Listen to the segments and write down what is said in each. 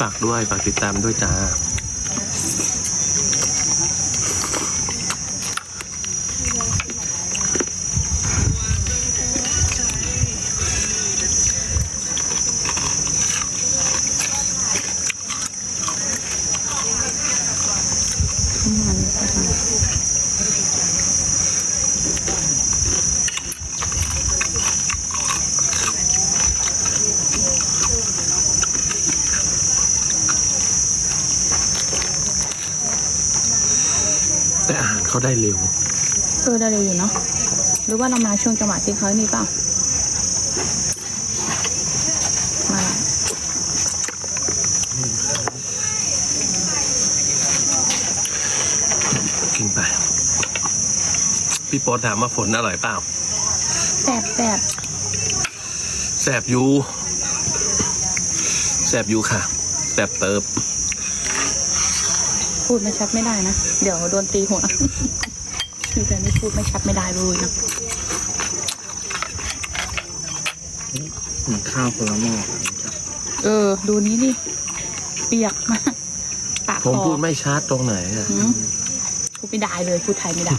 ฝากด้วยฝากติดตามด้วยจ้า ทำงานเลยค่ะ แต่อาหาร เขาได้เร็ว เออได้เร็วอยู่เนาะ หรือว่าเรามาช่วงจังหวะที่เขานี่เปล่ามาละกินไป พี่โป๊ตถามว่าฝนอร่อยเปล่าแสบแสบแสบอยูแสบอยูค่ะแสบเติบ พูดไม่ชัดไม่ได้นะ เดี๋ยวโดนตีหัวคือแต่นี่พูดไม่ชัดไม่ได้เลยนะเหมือนข้าวคนละหม้อเออ ดูนี้ดิเปียกมากปากผมคอพูดไม่ชัดตรงไหนอะหืมพูดไม่ได้เลยพูดไทยไม่ได้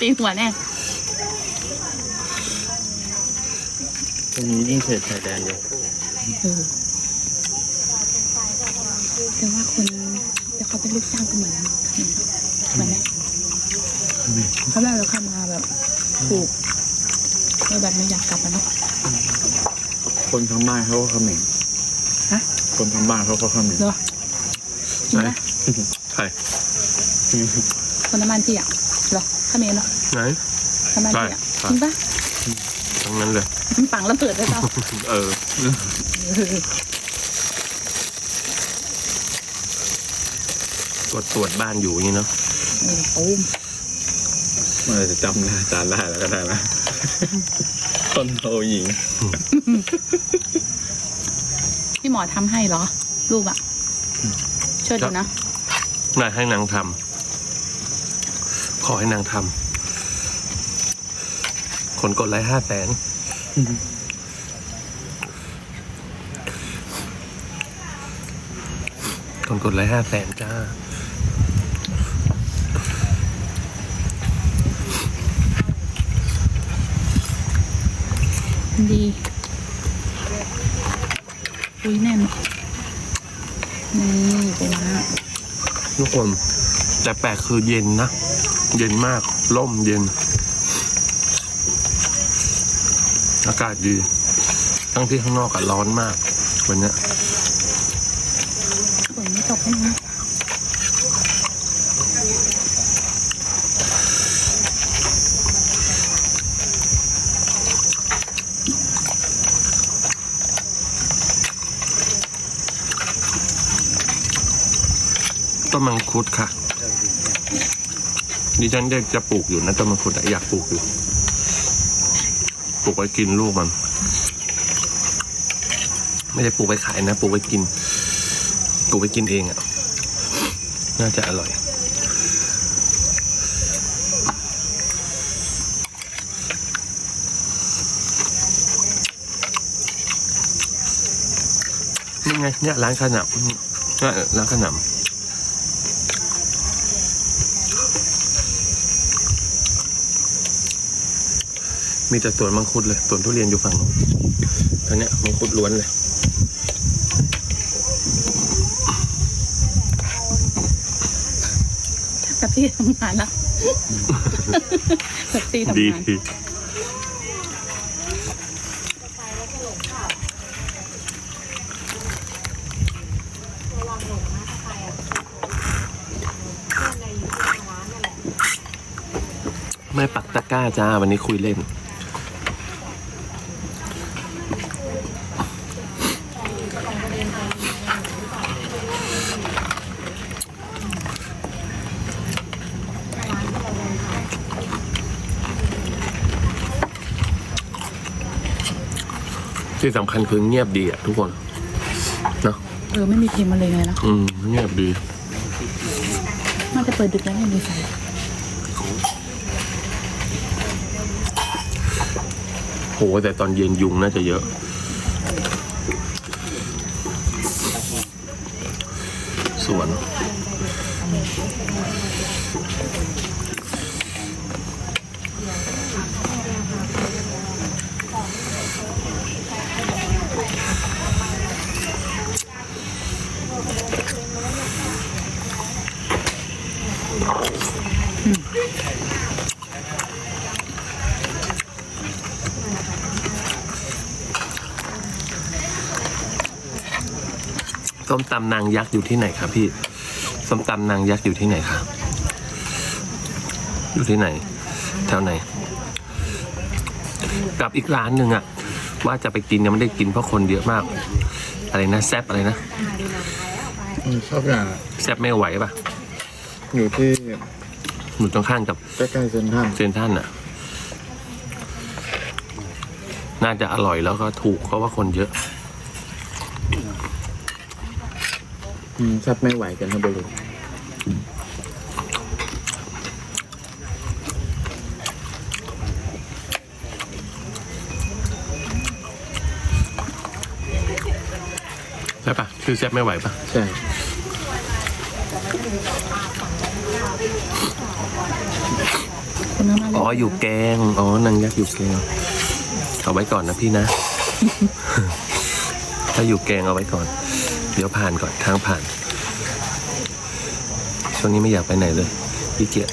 ตีหัวแน่ตรงนี้ยิ่งเขตชายแดนอยู่ เออแต่ว่าคนแต่ เขาเป็นลูกจ้างก็เหมือนเหมือนไหมเขาแบบเราเข้ามาแบบถูกไม่แบบไม่อยากกลับมาเนาะคนทั้งบ้านเขาก็เขม็งฮะคนทั้งบ้านเขาก็เขม็งเหรอจริงไหนนะใครคนน้ำมันพี่อะเหรอข้าเมนเหรอไหนน้ำมันพี่อะใช่จริงปะทั้งนั้นเลยมันฝังระเบิดได้ปะเออ กดตรวจบ้านอยู่อย่างนี้เนาะเออตูมเมื่อไหรจะจำหน้าจานได้แล้วก็ได้นะคนโตหญิง พี่หมอทำให้เหรอ รูปอะเชิดดูนะ นายให้นางทำขอให้นางทำคนกดไลค์ห้าแสนคนกดไลค์ห้าแสนจ้า ดีอุ้ยแน่น นี่เป็นนะทุกคน แต่แปลกคือเย็นนะ เย็นมากร่มเย็น อากาศดี ทั้งที่ข้างนอกอะร้อนมาก วันเนี้ยไม่ตกให้นะ ต้นมัง คุดค่ะ ดิฉันอยากจะปลูกอยู่นะต้นมังคุดอยากปลูกอยู่ ปลูกไว้กินลูกมัน ไม่ได้ปลูกไว้ขายนะ ปลูกไว้กิน ปลูกไว้กินเองอะน่าจะอร่อยนี่ไงเนี่ยร้านขนมเนี่ยร้านขนม มีแต่สวนมังคุดเลยสวนทุเรียนอยู่ฝั่งโน้นทางเนี้ยมังคุดล้วนเลย กับพี่ทำงานละกับพี่ทำดีงานไม่ปักตะกร้าจ้า วันนี้คุยเล่น ที่สำคัญคือเงียบดีอะทุกคนเนอะเออไม่มีเพลงมาเลยไงล่ะอืมเงียบดี มันจะเปิดดึกแล้วไม่มีไฟโหแต่ตอนเย็นยุงน่าจะเยอะ ตำนางยักษ์อยู่ที่ไหนครับพี่ส้มตำนางยักษ์อยู่ที่ไหนครับอยู่ที่ไหน แถวไหน กับอีกร้านหนึ่งอะว่าจะไปกินยังไม่ได้กินเพราะคนเยอะมาก อะไรนะแซบอะไรนะอืมชอบอย่างแซบไม่ไหวปะอยู่ที่อยู่ตรงข้างกับใกล้ๆเซนทรัลเซนทรันอะน่าจะอร่อยแล้วก็ถูกเพราะว่าคนเยอะ อืมแซ่บไม่ไหวกันนะบรุษใช่ปะชื่อแซบไม่ไหวปะใช่คุณน้ำมาอ๋ออยู่แกงอ๋อนางยักษ์อยู่แกงเอาไว้ก่อนนะพี่นะ ถ้าอยู่แกงเอาไว้ก่อน เดี๋ยวผ่านก่อนทางผ่าน ช่วงนี้ไม่อยากไปไหนเลยพี่เกียจ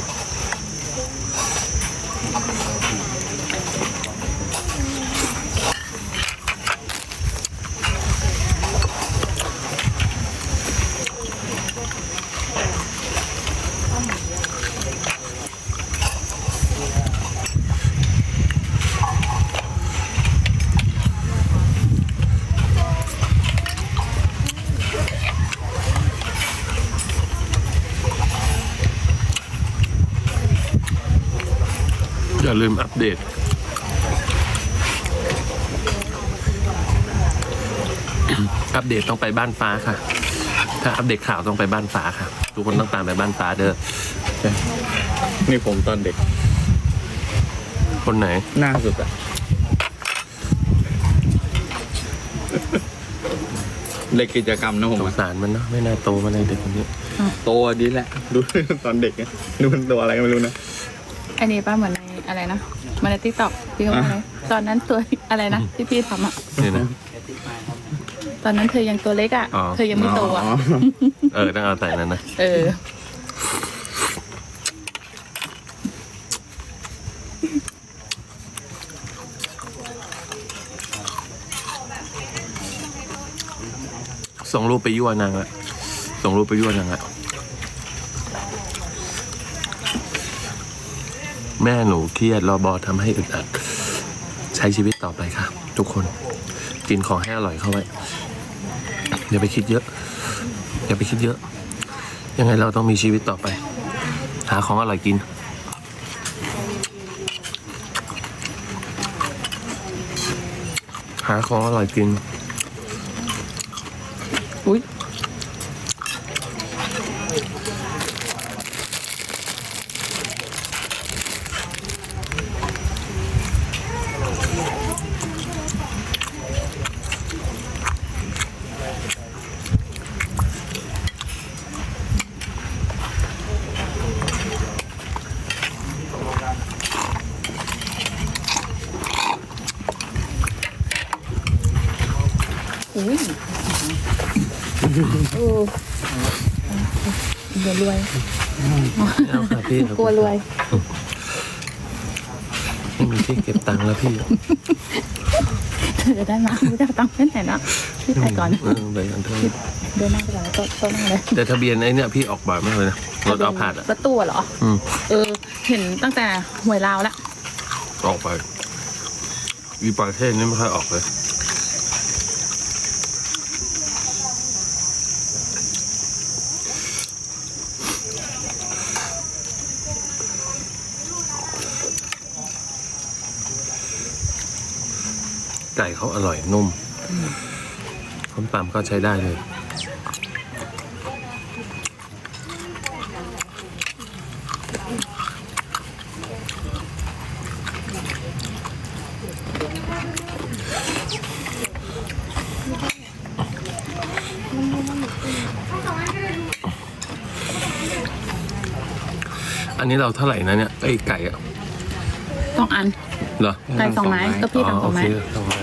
ลืมอัปเดต อัปเดตต้องไปบ้านฟ้าค่ะ ถ้าอัปเดตข่าวต้องไปบ้านฟ้าค่ะ ทุกคนต้องตามไปบ้านฟ้าเด้อใช่นี่ผมตอนเด็ก คนไหน หน้าสุดอะเด็กกิจกรรมนะผมสงอะสารมันเนาะไม่น่าโตมาเลยเด็กคนนี้ โตดีแหละ ดู ตอนเด็กอะดูมันตัวอะไรก็ไม่รู้นะ อันนี้ป้าเหมือนใน อะไรนะเหมาในทิกตอกพี่เขาบอกอะไรตอนนั้นตัวอะไรนะที่พี่ทำอะนี่นะ ตอนนั้นเธอยังตัวเล็กอะอ๋อ เธอยังไม่โตอะเออต้องเอาใส่นั้นนะเออ ส่งรูปไปยั่วนางอะส่งรูปไปยั่วนางอะ แม่หนูเครียดรอบอทำให้อึดอัด ใช้ชีวิตต่อไปค่ะ ทุกคนกินของให้อร่อยเข้าไว้อย่าไปคิดเยอะ อย่าไปคิดเยอะ ยังไงเราต้องมีชีวิตต่อไป หาของอร่อยกิน หาของอร่อยกิน รวยเอาค่ะพี่กลัวรวยไม่มีที่เก็บตังค์แล้วพี่เธอจะได้มาไม่ได้เอาตังค์เพื่อนไหนนะพี่ไปก่อนเออไปกันเถอะเดินหน้าไปก่อนแล้วก็ก็นั่งเลยแต่ทะเบียนไอ้เนี่ยพี่ออกบ่อยมากเลยนะรถเอาผาดอะรถตู้เหรออืมเออ เห็นตั้งแต่หวยลาวแล้วออกไปอีประเทศนี่ไม่ค่อยออกเลย ไก่เขาอร่อยนุ่มส้มตมก็ใช้ได้เลย อันนี้เราเท่าไหร่นะเนี่ยไอ้ไก่อะ ต้องอัน เหรอไก่สองไม้ก็พี่ทำสองไม้โเคสองไม้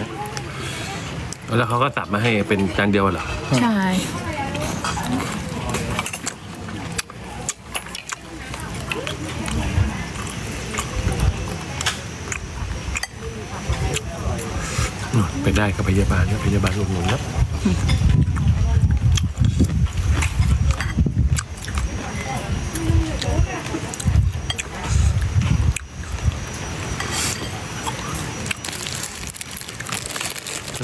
แล้วเขาก็ตับมาให้เป็นจานเดียวเหรอ ใช่นู่นไปได้กับพยาบาลนะพยาบาลอุดหนุนนะ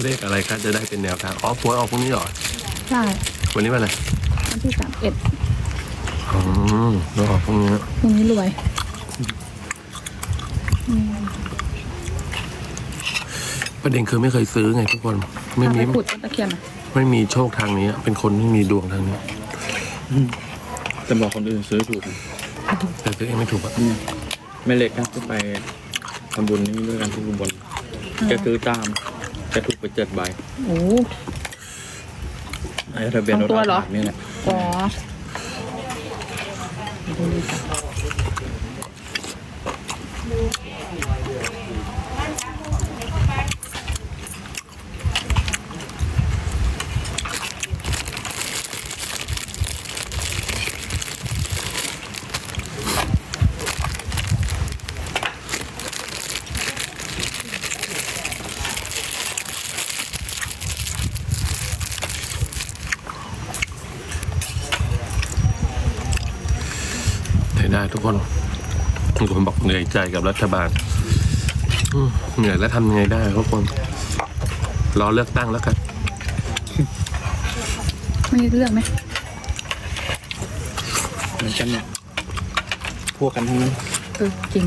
เลขอะไรครับจะได้เป็นแนวทางอ๋อป่วยออกพรุ่งนี้เหรอใช่วันนี้วันอะไรวันที่สามเอ็ดอืมเราออกพรุ่งนี้พรุ่งนี้รวยประเด็นคือไม่เคยซื้อไงทุกคนไม่เอามีไปขุดต้นตะเคียนนะไม่มีโชคทางนี้เป็นคนไม่มีดวงทางนี้ แต่บอกคนอื่นซื้อถูกนะแต่ตัวเองไม่ถูกอะเนี่ยแม่เล็กนะที่ไปทำบุญนี่ด้วยกันที่อุบลแกซื้อตาม แกถูกไปเจ็ดใบโอ้ ไอ้ทะเบียนรถสองตัวเหรออาถรรพ์นี่แหละอ๋อดูดีจ้ะได้ได้ทุกคนทุกคนบอกเหนื่อย ใจกับรัฐบาลอืมเหนื่อยแล้วทำยังไงได้ทุกคนรอเลือกตั้งแล้วกันไม่เลือกไหมเหมือนกันเนี่ยพวกกันทั้งนั้นเออจริง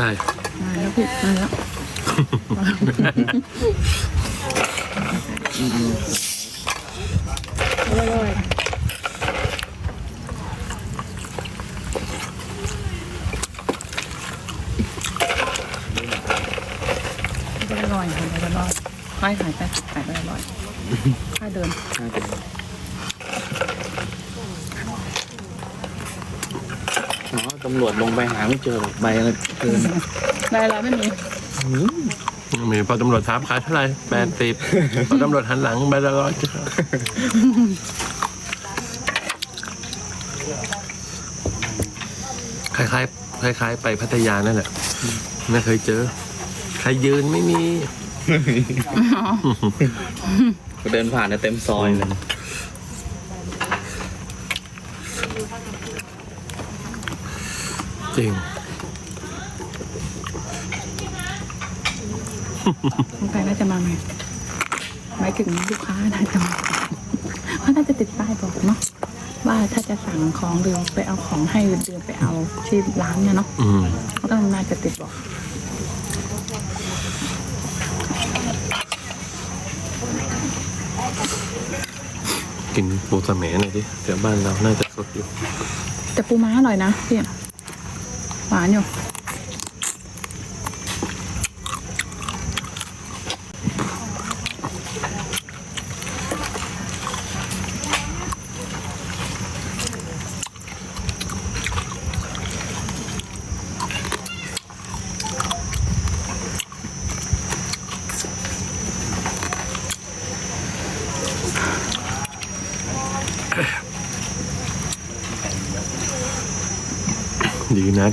ใช่ มาแล้วพี่มาแล้วอร่อยอร่อยค่ะอร่อยค่อยหายไปหายไปอร่อยค่อยเดิน น่าจะอ๋อตำรวจลง ไปหาไม่เจอหรอกใบอะไรเกินได้แล้วไม่มีมีพอตำรวจถามขายเท่าไหร่แปดสิบพอตำรวจหันหลังไปละร้อยคล้ายๆคล้าย ๆ ไปพัทยานั่นแหละไม่เคยเจอ ใครยืนไม่มี เดินผ่านเนี่ยเต็มซอยเลย จริง สงสัยน่าจะมาไหมหมายถึงลูกค้าน่าจะมาเพราะน่าจะติดป้ายบอกเนาะว่าถ้าจะสั่งของหรือไปเอาของให้หรือเดินไปเอาที่ร้านเนี่ยเนาะอืมก็ต้องน่าจะติดบอกกินปูสะเมหน่อยดิเดี๋ยวบ้านเราน่าจะสดอยู่ แต่ปูม้าอร่อยนะพี่หวานอ ยู่ดีนะ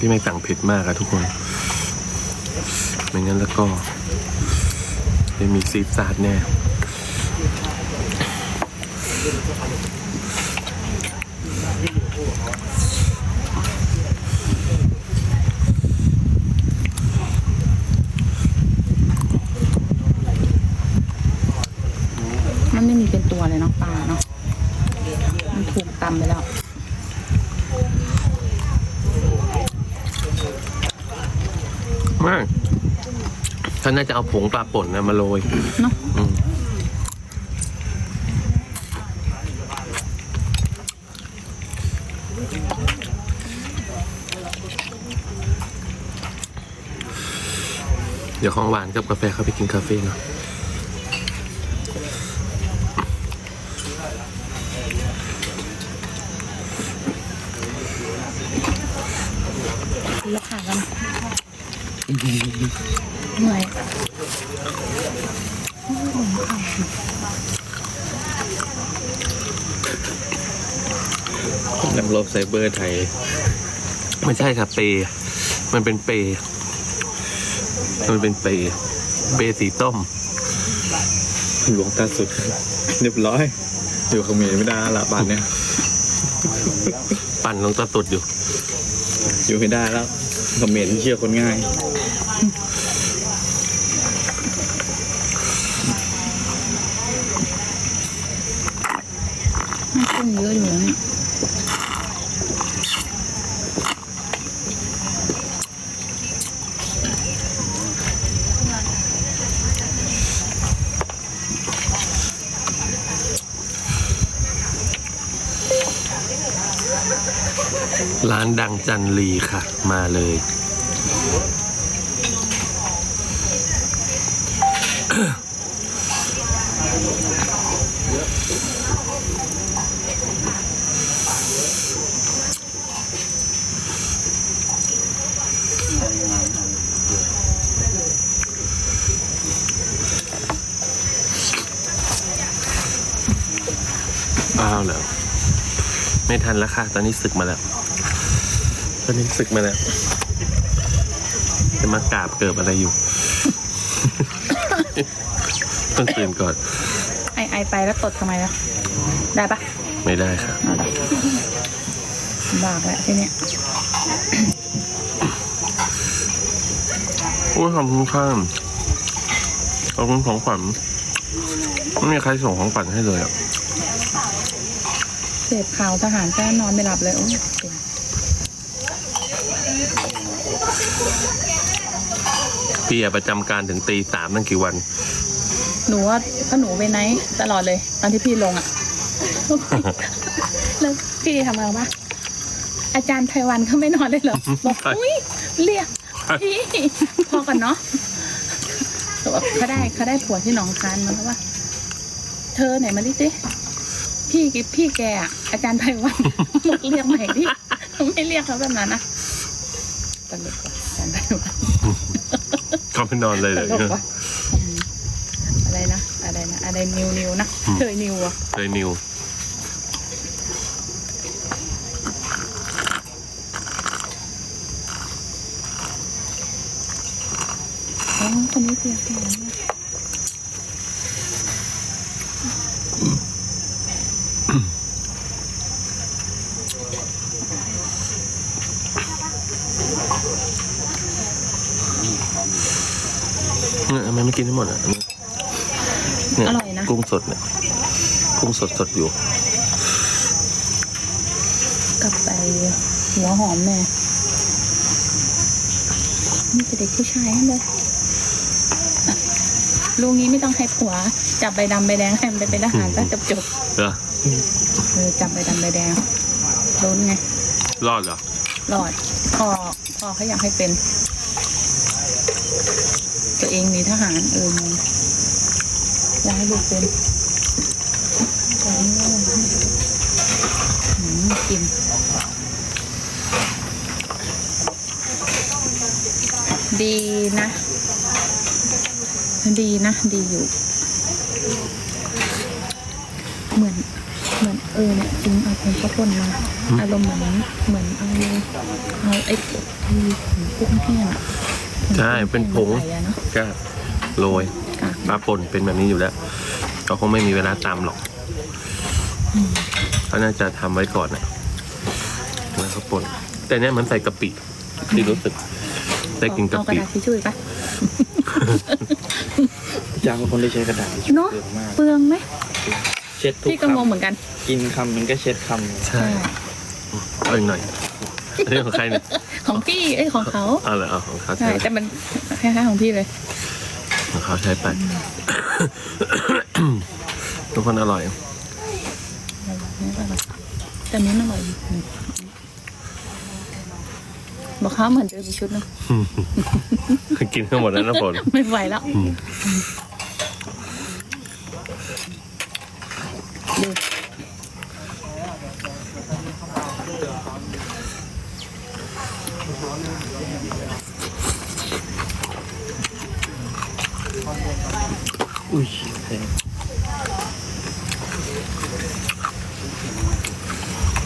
ที่ไม่สั่งเผ็ดมากอะทุกคน ไม่งั้นแล้วก็จะมีซีดซาดแน่มันไม่มีเป็นตัวเลยเนาะปลาเนาะ มันถูกตำไปแล้ว ฉันน่าจะเอาผงปลาป่นมาโรยเเดี๋ยวของหวานกับกาแฟเข้าไปกินคาเฟ่เนาะ นักรบไซเบอร์ไทย ไม่ใช่ครับเปย์มันเป็นเปย์มันเป็นเปย์เปย์สีต้มหลวงตาสุด เรียบร้อย อยู่เขมรไม่ได้ละบาทเนี่ยปั่นลงตะตุดอยู่ อยู่ไม่ได้แล้วเขมรเชื่อคนง่ายมันกุ้งเยอะอยู่แล้วเนี่ยานดังจันรีค่ะ มาเลย อ้าวเหรอไม่ทันแล้วค่ะ ตอนนี้ศึกมาแล้ว ตอนนี้ศึกมาแล้วจะมากราบเกิบอะไรอยู่ ต้องตื่นก่อน ไอไอไปแล้วตดทำไมล่ะ ได้ปะไม่ได้ค่ะเอาละบากแหละทีเนี้ยโอ้ยขอบคุณค่ะขอบคุณของขวัญไม่มีใครส่งของขวัญให้เลยอะ เสพข่าวทหารก็นอนไม่หลับเลยโอ้ยเก่ง พี่อะประจำการถึงตีสามตั้งกี่วัน หนูว่าถ้าหนูไปไหนตลอดเลย ตอนที่พี่ลงอะแล้วพี่ทำอะไรปะอาจารย์ไพวันเขาไม่นอนเลยเหรอ บอก อุ้ยเรียกพี่พอกันเนาะแต่ว่าเขาได้เขาได้ผัวที่หนองคายมาแล้วว่า เธอไหนมาดิสิพี่พี่แกอะอาจารย์ไพวันบอกเรียกใหม่ดิไม่เรียกเขาแบบนั้นนะตลกว่ะาจารย์ไพวันเขาไม่นอนเลยตเลยลกว่ะอืมอะไรนะ อะไรนะ อะไรนิวนิวนะเคยนิวอะเลยนิวอ๋อคนนี้เสียแฟนเนี่ย เนี่ยทำไมไม่ กินให้หมดอะอันนี้เนี่ยอร่อยนะ กุ้งสดเนี่ย กุ้งสดสดอยู่ กลับไปหัวหอมแม่นี่เป็นเด็กผู้ชายเลยลูกนี้ไม่ต้องให้ผัว จับใบดำใบแดงให้มันไปเป็นทหารก็จบจบเหรอๆเออจับใบดำใบแดงลุ้นไง รอดเหรอรอดพ่อพ่อเขาอยากให้เป็น ตัวเองมีทหารเออมีอยากให้ลูกเป็นแต่นี่อืมกินดีนะ ดีนะ ดีอยู่ เหมือน เหมือนเออเนี่ยจริงเอาเป็นข้าวต้นมาอารมณ์เหมือนเหมือนเอาเอาไอ้ที่กุ้งแห้งอะ ใช่เป็นผงใส่อะเนาะ ก็โรยกากปลาป่นเป็นแบบนี้อยู่แล้วเขาคงไม่มีเวลาตามหรอกเขาน่าจะทำไว้ก่อนนะแล้วก็ป่น แต่เนี้ยมันใส่กะปิที่รู้สึกได้กินกะเอากระปิดาษทิชชู่อีกปะจ้างคนที่ใช้กระดาษทิชชู่เนาะเยอะมาก เปลืองไหมเช็ดทุกพี่ก็งงคำเหมือนกัน กินคำมันก็เช็ดคำ ใช่เอาอีกหน่อยอันนี้ของใครเนี่ย ของพี่เอ้ยของเขาเอาเลยเอาของเขาใช่ใช้แต่มันคล้ายๆของพี่เลย ของเขาใช้ไป ทุกคนอร่อย แต่นี้มันอร่อยบอกเขาเหมือนเดิมอีกชุดหนึงกินทั้งหมดแล้วนะฝนไม่ไหวแล้วอืมดู อุ้ยแพง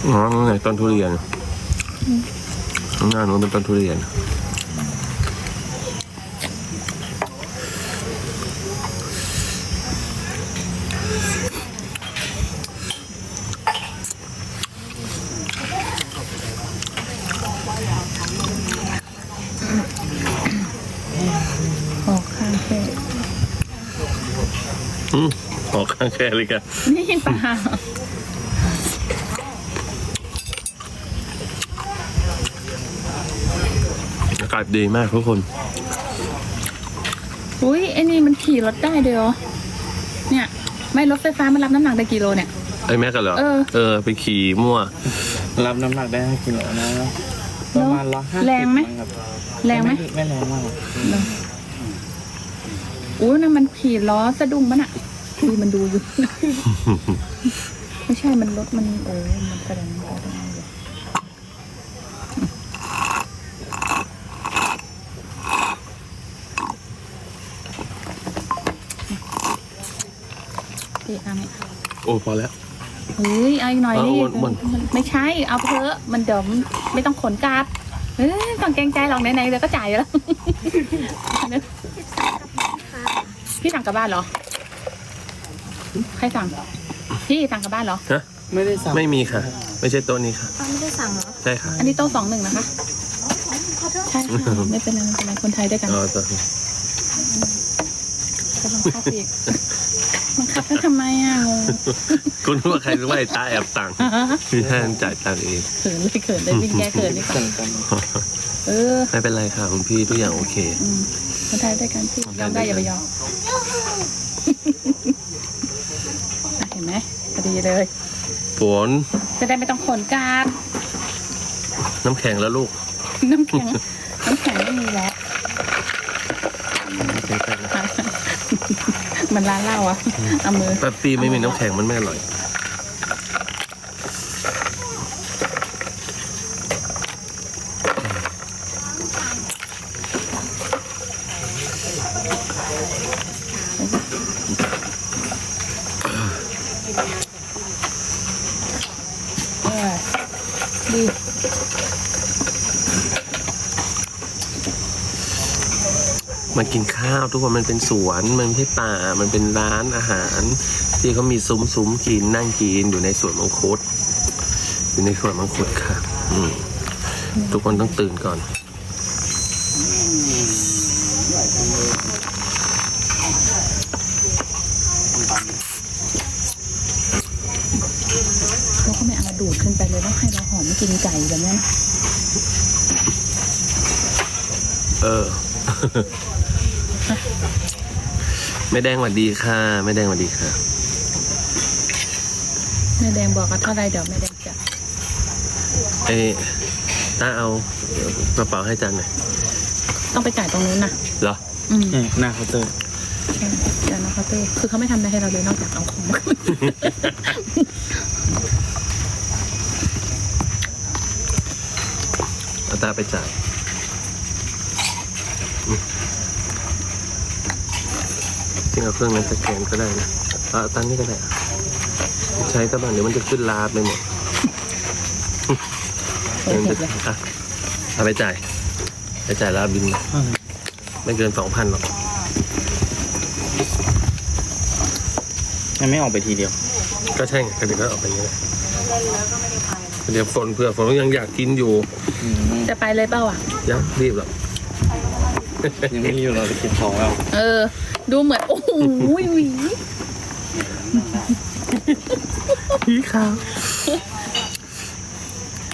อ๋อ นั่นไงต้นทุเรียนข้างหน้านู้นเป็นต้นทุเรียน ออกข้างแค่อืมออกข้างแค่เลยกันนี่ปลาากาศดีมากทุกคนอุ้ยไอ้นี่มันขี่รถได้ด้วยเหรอเนี่ย ไม่รถไฟฟ้ามันรับน้ำหนักได้กี่โลเนี่ย ไอ้แม่กันเหรอ เออ เออ ไปขี่มั่ว รับน้ำหนักได้ห้ากิโลนะประมาณร้อยห้าสิบแรงไหมครับแรงไหม ไม่แรงมากอู้นั่นมันขี่ล้อสะดุ้งปะน่ะดีมันดูอยู่ ไม่ใช่มันรถมันโอ้มันแสดงว่า ได้อยู่พี่เอาไหมโอ้พอแล้ว เฮ้ยเอาอีกหน่อยเอานี่วนวนมันไม่ใช่เอาไปเถอะมันเดี๋ยวไม่ต้องขนกลับเฮ้ยต้องเกรงใจหรอกไหนๆเดี๋ยวก็จ่ายอยู่แล้ว พี่สั่งกลับบ้านเหรอ ใครสั่ง พี่สั่งกลับบ้านเหรอ ฮะ ไม่ได้สั่งไม่มีค่ะ ไม่ใช่โต๊ะนี้ค่ะ ตอนไม่ได้สั่งเหรอใช่ค่ะอันนี้โต๊ะสองหนึ่งนะคะ ขอโทษใช่ค่ะไม่เป็นไรไม่เป็นไรคนไทยด้วยกันอ๋อโต๊ะจะบังคับอีกบังคับ แล้วทำไมอะงงคุณรู้ว่าใครรู้ว่าไอ้ตาแอบตังค์พี่แทนจ่ายตังค์เองเขินเลยเขินเลยวิ่งแก้เขินนี่ก่อนสั่งกันเออไม่เป็นไรค่ะคุณพี่ทุกอย่างโอเคอืมคนไทยด้วยกันพี่ยอมได้อย่าไปยอมอะเห็นไหมพอดีเลยฝนจะได้ไม่ต้องขนกราบน้ำแข็งแล้วลูก น้ำแข็งน้ำแข็งไม่มีแล้ว มันร้านเหล้าอะเอามือ แป๊บซี่ไม่มีน้ำแข็งมันไม่อร่อย กินข้าวทุกคนมันเป็นสวนมันไม่ใช่ป่ามันเป็นร้านอาหาร ที่เขามีซุ้มซุ้มกินนั่งกินอยู่ในสวนมังคุดอยู่ในสวนมังคุดค่ะ อืมทุกคนต้องตื่นก่อนเขาก็ไม่เอาดูดขึ้นไปเลยต้องให้เราหอมกินไก่แบบนี้นะเออ ไม่แดงหวัดดีค่ะไม่แดงหวัดดีค่ะ แม่แดงบอกว่าเท่าไรเดี๋ยวแม่แดงจะเอ้ตาเอากระเป๋าให้จันหน่อยต้องไปจ่ายตรงนู้นนะเหรอ อืมเนี่ยหน้าเคาน์เตอร์ใช่เดี๋ยวนะเขาน์เตอร์คือเขาไม่ทำอะไรให้เราเลยนอกจากเอาของมาขึ้นเอาตาไปจ่ายอืม จริงเอาเครื่องนั้นสแกนก็ได้นะเอาเอาตั้งนี้ก็ได้อะใช้ตะบันเดี๋ยวมันจะขึ้นลาบไปหมดเปิดมันเห็จะดเลยอะเอาไปจ่ายไปจ่ายลาบินมาไม่เกินสองพันหรอกมันไม่ออกไปทีเดียว ก็ใช่ไงก็เดี๋ยวก็ออกไปอย่างนี้แหละเดี๋ยวฝนเผื่อฝนยังอยากกินอยู่อืมจะไปเลยเปล่าอะยังรีบหรอก ยังไม่รีบเราจะกินของแล้ว เออ ดูเหมือน โอ้โหหวีพี่ครับ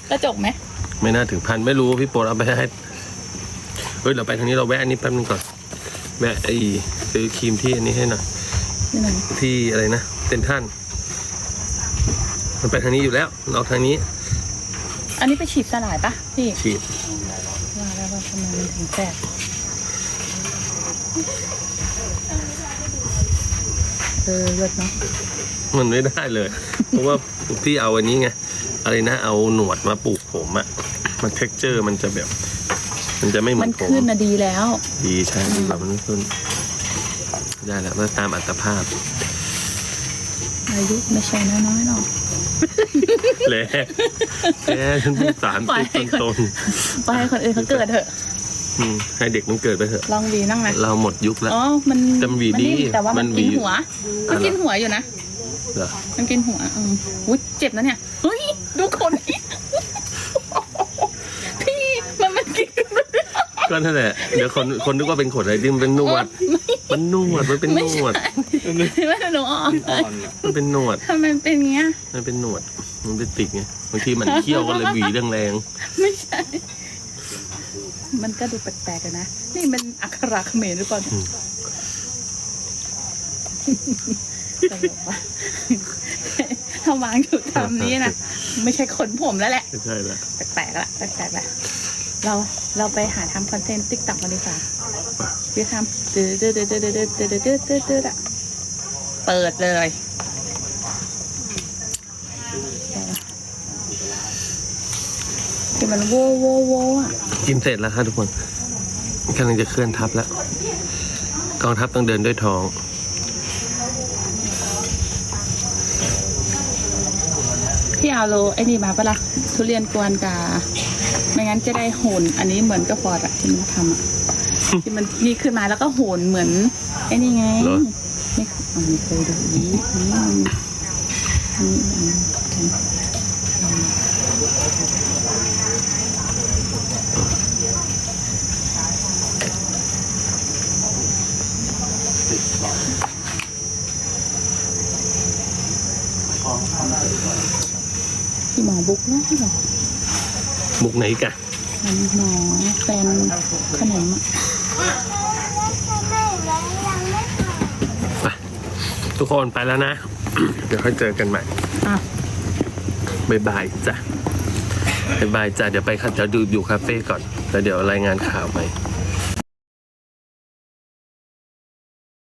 กระจกไหมไม่น่าถึงพันไม่รู้พี่โปรดเอาไปให้เฮ้ยเราไปทางนี้เราแวะอันนี้แป๊บนึงก่อนแวะไอ้ซื้อครีมที่อันนี้ให้หน่อยนี่หนึ่งที่อะไรนะเซนทรันมันไปทางนี้อยู่แล้วเราทางนี้อันนี้ไปฉีดสลายปะพี่ฉีดำไมมันถึงแตก เออเลิศเนาะมันไม่ได้เลย เพราะว่าพี่เอาอันนี้ไงอะไรนะเอาหนวดมาปลูกผมอะมันเท็กเจอร์มันจะแบบ มันจะไม่เหมืมัอนนผมขึ้นนะดีแล้ว ดีใช่ดีกว่ามันไม่ขึ้น ได้แล้วมาตามอัตภาพอายุไม่ใช่น้อยๆหรอกแหล้แหล้ฉันเพิ่งสามปล่อยสิบให้ต้นไปให้คนอื่นเขาเกิดเถอะๆ อืมให้เด็กมันเกิดไปเถอะ ลองวีนั่งนะเราหมดยุคแล้ว อ๋อ มันแต่มันหวีดีนิ่มแต่ว่ามันมันหวี กินหัวมันกินหัวอยู่นะ เหรอมันกินหัวอืมอุ้ยเจ็บนะเนี่ย เฮ้ย ดูขนนี่พี่มันมันกินก็นั่นแหละเดี๋ยวคนคนนึกว่าเป็นขนอะไรที่มันเป็นหนวด มันหนวดมันเป็นหไม่นใช่วด ไม่หนูออกอ่อนอะมันเป็นหนวดทำไมมันเป็นอย่างเงี้ย มันเป็นหนวด มันเป็นติกไงบางทีมันเคี้ยวก็เลยหวีแรงไม่ใช่ มันก็ดูแปลกๆอะนะ นี่มันอักขระเขมรหรือเปล่าเนี่ยตลกว่ะถ้าวางอยู่ตามนี้นะ ไม่ใช่ขนผมแล้วแหละๆไม่ใช่ละแปลกๆละแปลกๆละเราเราไปหาทำคอนเทนต์ติ๊กต็อกกันดีกว่าพี่ทำดืดดืดดืดดืดดืดดืดดืดดืดดืดอะเปิดเลย ที่มันโว้โว้โว้อะกินเสร็จแล้วครับทุกคนกำลังจะเคลื่อนทัพแล้ว กองทัพต้องเดินด้วยท้อง พี่เอาโลไอ้นี่มาปะล่ะทุเรียนกวนกา ไม่งั้นจะได้โหนอันนี้เหมือนกระฟอร์ดอะที่มันทำอะที่มันนี่ขึ้นมาแล้วก็โหนเหมือนไอ้นี่ไงเหรอ ไม่อ๋อไม่เคยดูนี้อันนี้มันอันนี้อันนี้อัน พี่หมอบุ๊กนะพี่หมอมุกไหนกะอันหมอแฟนขนมอะไปทุกคนไปแล้วนะ เดี๋ยวค่อยเจอกันใหม่อะบายบายจ้ะบายบายจ้ะเดี๋ยวไปค่ะเดี๋ยวดูอยู่คาเฟ่ก่อน แล้วเดี๋ยวรายงานข่าวไป